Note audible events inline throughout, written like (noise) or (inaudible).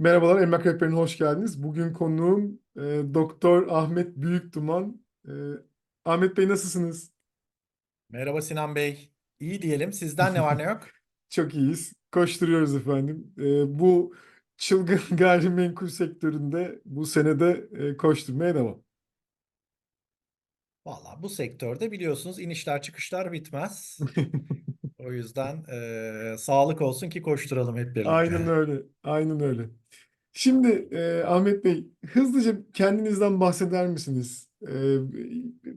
Merhabalar, Emlak Rehberi'ne hoş geldiniz. Bugün konuğum e, Doktor Ahmet Büyükduman. E, Ahmet Bey nasılsınız? Merhaba Sinan Bey. İyi diyelim. Sizden ne var ne yok? (laughs) Çok iyiyiz. Koşturuyoruz efendim. E, bu çılgın (laughs) gayrimenkul sektöründe bu senede e, koşturmaya devam. Valla bu sektörde biliyorsunuz inişler çıkışlar bitmez. (laughs) O yüzden eee, sağlık olsun ki koşturalım hep Aynen birlikte. öyle. Aynen öyle. Şimdi e, Ahmet Bey, hızlıca kendinizden bahseder misiniz? E,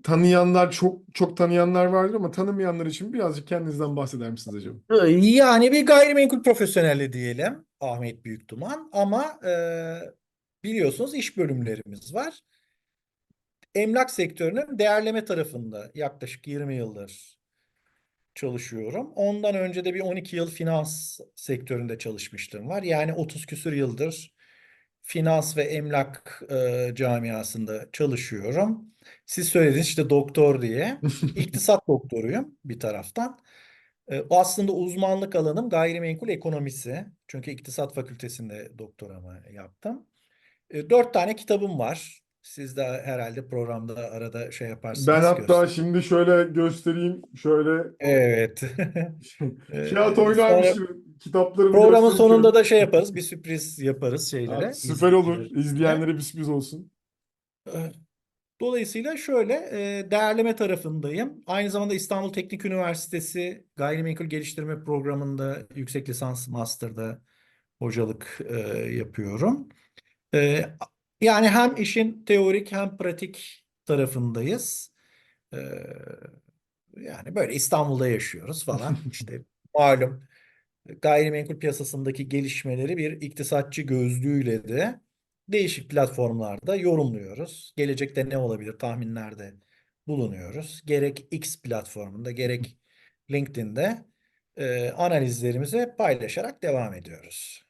tanıyanlar çok çok tanıyanlar vardır ama tanımayanlar için birazcık kendinizden bahseder misiniz acaba? Yani bir gayrimenkul profesyoneli diyelim Ahmet Büyükduman ama eee, biliyorsunuz iş bölümlerimiz var. Emlak sektörünün değerleme tarafında yaklaşık 20 yıldır çalışıyorum. Ondan önce de bir 12 yıl finans sektöründe çalışmışlığım var. Yani 30 küsür yıldır finans ve emlak e, camiasında çalışıyorum. Siz söylediniz işte doktor diye. (laughs) İktisat doktoruyum bir taraftan. E, aslında uzmanlık alanım gayrimenkul ekonomisi. Çünkü İktisat Fakültesinde doktoramı yaptım. E, dört tane kitabım var. Siz de herhalde programda arada şey Ben yaparsınız, hatta göster. şimdi şöyle göstereyim. Şöyle Evet. (laughs) kağıt E, oynarmış gibi kitaplarımı programın göstereyim sonunda da şey yaparız, bir sürpriz yaparız şeylere, süper olur. İzleyenlere bir sürpriz olsun. E, Dolayısıyla şöyle e, değerleme tarafındayım. Aynı zamanda İstanbul Teknik Üniversitesi Gayrimenkul Geliştirme Programı'nda yüksek lisans master'da hocalık e, yapıyorum. E, yani hem işin teorik hem pratik tarafındayız. E, yani böyle İstanbul'da yaşıyoruz falan. (laughs) İşte malum gayrimenkul piyasasındaki gelişmeleri bir iktisatçı gözlüğüyle de değişik platformlarda yorumluyoruz. Gelecekte ne olabilir tahminlerde bulunuyoruz. Gerek X platformunda gerek LinkedIn'de e, analizlerimizi paylaşarak devam ediyoruz.